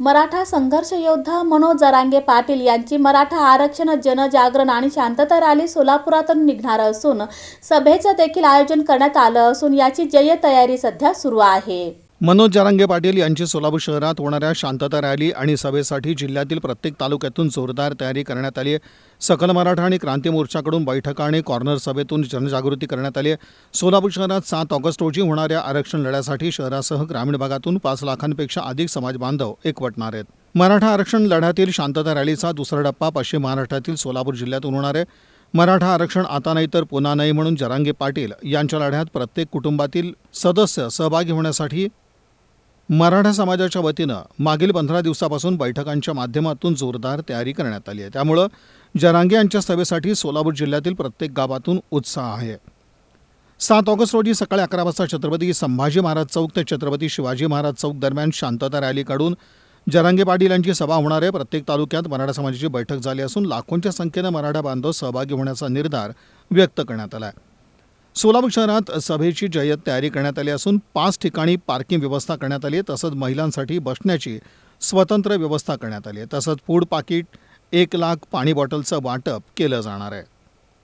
मराठा संघर्ष योद्धा मनोज जरांगे पाटील यांची मराठा आरक्षण जनजागरण आणि शांतता रॅली सोलापुरातून निघणार असून सभेचं देखील आयोजन करण्यात आलं असून याची जय तयारी सध्या सुरू आहे. मनोज जारांगे पाटील यांची सोलापूर शहरात होणाऱ्या शांतता रॅली आणि सभेसाठी जिल्ह्यातील प्रत्येक तालुक्यातून जोरदार तयारी करण्यात आली आहे. सकल मराठा आणि क्रांती मोर्चाकडून बैठका आणि कॉर्नर सभेतून जनजागृती करण्यात आली आहे. सोलापूर शहरात सात ऑगस्ट रोजी होणाऱ्या आरक्षण लढ्यासाठी शहरासह ग्रामीण भागातून पाच लाखांपेक्षा अधिक समाज बांधव एकवटणार आहेत. मराठा आरक्षण लढ्यातील शांतता रॅलीचा दुसरा टप्पा पश्चिम महाराष्ट्रातील सोलापूर जिल्ह्यातून होणार आहे. मराठा आरक्षण आता नाही तर पुन्हा नाही म्हणून जरांगे पाटील यांच्या लढ्यात प्रत्येक कुटुंबातील सदस्य सहभागी होण्यासाठी मराठा समाजाच्या वतीनं मागील पंधरा दिवसापासून बैठकांच्या माध्यमातून जोरदार तयारी करण्यात आली आहे. त्यामुळं जरांगे यांच्या सभेसाठी सोलापूर जिल्ह्यातील प्रत्येक गावातून उत्साह आहे. सात ऑगस्ट रोजी सकाळी अकरा वाजता छत्रपती संभाजी महाराज चौक ते छत्रपती शिवाजी महाराज चौक दरम्यान शांतता रॅली काढून जरांगे पाटील यांची सभा होणार आहे. प्रत्येक तालुक्यात मराठा समाजाची बैठक झाली असून लाखोंच्या संख्येनं मराठा बांधव सहभागी होण्याचा निर्धार व्यक्त करण्यात आला आहे. सोलापूर शहरात सभेची जय्यत तयारी करण्यात आली असून पाच ठिकाणी पार्किंग व्यवस्था करण्यात आली आहे तसंच महिलांसाठी बसण्याची स्वतंत्र व्यवस्था करण्यात आली आहे. तसंच फूड पाकिट एक लाख पाणी बॉटलचं वाटप केलं जाणार आहे.